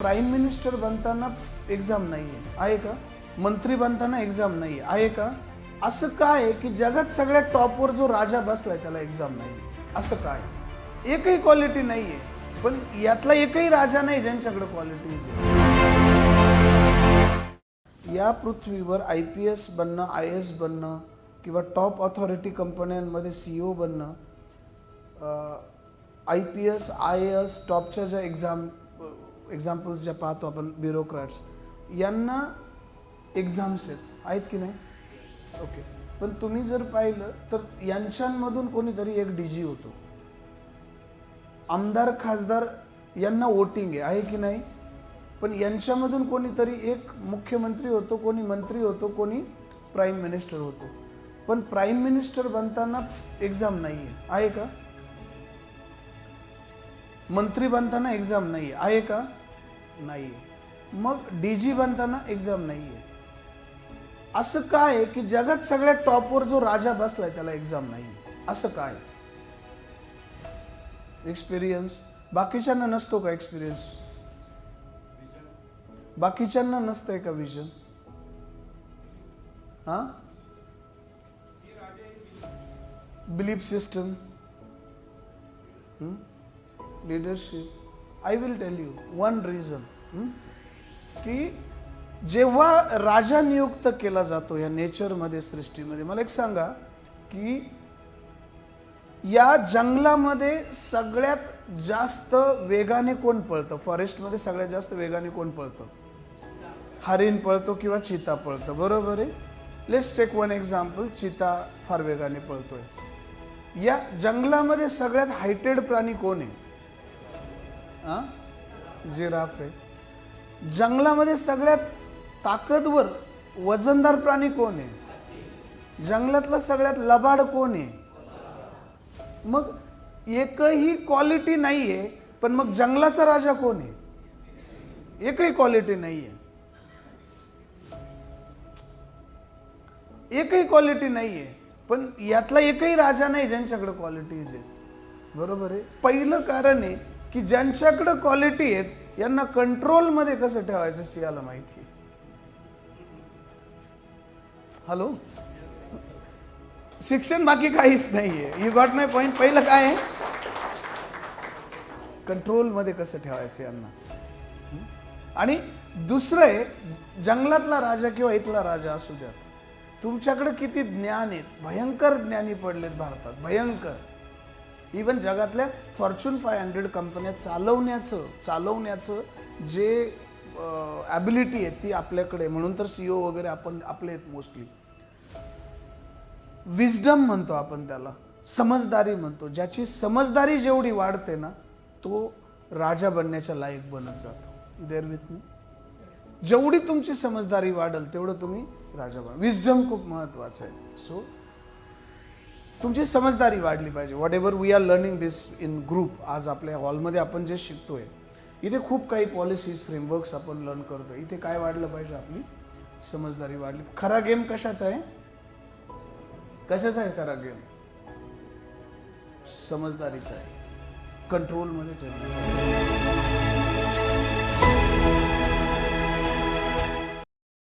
Prime minister बनताना exam नाही आहे आहे का? मंत्री बनताना एक्झाम नाही आहे का? असं काय आहे की जगात सगळ्यात टॉपवर जो राजा बसलाय त्याला एक्झाम नाही असं काय एकही क्वालिटी नाही आहे पण यातला एकही राजा नाही ज्यांच्याकडे क्वालिटीज आहे. या पृथ्वीवर आय पी एस बनणं आय एस बनणं किंवा टॉप ऑथॉरिटी कंपन्यांमध्ये सीईओ बनणं I P S I S टॉपच्या ज्या एक्झाम एक्झाम्पल्स ज्या पाहतो आपण ब्युरोक्रॅट्स यांना एक्झाम्स आहेत. आहेत की नाही? ओके पण तुम्ही जर पाहिलं तर यांच्यामधून कोणीतरी एक डी जी होतो. आमदार खासदार यांना वोटिंग आहे आहे की नाही? पण यांच्यामधून कोणीतरी एक मुख्यमंत्री होतो कोणी मंत्री होतो कोणी प्राईम मिनिस्टर होतो. पण प्राईम मिनिस्टर बनताना एक्झाम नाही आहे आहे का? मंत्री बनताना एक्झाम नाही आहे का? नाही मग डी जी बनताना एक्झाम नाही आहे असं काय की जगात सगळ्यात टॉपवर जो राजा बसलाय त्याला एक्झाम नाही असं काय एक्सपिरियन्स बाकीच्यांना नसतो का एक्सपिरियन्स बाकीच्यांना नसतंय का विजन हा? Belief system leadership I will tell you one reason की जेव्हा राजा नियुक्त केला जातो या नेचरमध्ये सृष्टीमध्ये मला एक सांगा की या जंगलामध्ये सगळ्यात जास्त वेगाने कोण पळतं? फॉरेस्टमध्ये सगळ्यात जास्त वेगाने कोण पळतं? हरिण पळतो किंवा चिता पळतं बरोबर आहे? लेट्स टेक वन एक्झाम्पल चिता फार वेगाने पळतोय. या जंगलामध्ये सगळ्यात हायटेड प्राणी कोण आहे? हां? जिराफ आहे. जंगलामध्ये सगळ्यात ताकदवर वजनदार प्राणी कोण आहे? जंगलातला सगळ्यात लबाड कोण आहे? मग एकही क्वालिटी नाही आहे पण मग जंगलाचा राजा कोण आहे? एकही क्वालिटी नाही आहे एकही क्वालिटी नाही आहे पण यातला एकही राजा नाही ज्यांच्याकडे क्वालिटीज आहेत. बरोबर आहे? पहिलं कारण आहे की ज्यांच्याकडं क्वालिटी आहेत यांना कंट्रोलमध्ये कसं ठेवायचं सियाला माहिती? हॅलो शिक्षण बाकी काहीच नाहीये. यू गॉट माय पॉइंट पहिलं काय आहे? कंट्रोलमध्ये कसं ठेवायचं यांना? आणि दुसरं आहे जंगलातला राजा किंवा इथला राजा असू द्या तुमच्याकडे किती ज्ञान आहेत? भयंकर ज्ञानी पडलेत भारतात. भयंकर. इवन जगातल्या फॉर्च्यून फाय हंड्रेड कंपन्या चालवण्याचं चालवण्याचं जे ॲबिलिटी आहे ती आपल्याकडे. म्हणून तर सीओ वगैरे आपण आपले आहेत मोस्टली विजडम म्हणतो आपण त्याला. समजदारी म्हणतो. ज्याची समजदारी जेवढी वाढते ना तो राजा बनण्याच्या लायक बनत जातो. देअर विथ मी जेवढी तुमची समजदारी वाढेल तेवढं तुम्ही राजा बन विजडम खूप महत्वाचं आहे. सो तुमची समजदारी वाढली पाहिजे. Whatever we are learning this in group आज आपल्या हॉलमध्ये आपण जे शिकतोय इथे खूप काही पॉलिसीज फ्रेमवर्क्स आपण लर्न करतो इथे काय वाढलं पाहिजे आपली? समजदारी वाढली. खरा गेम कशाचा आहे? कशाचा आहे खरा गेम समजदारीचा आहे. कंट्रोलमध्ये ठेवण्याचा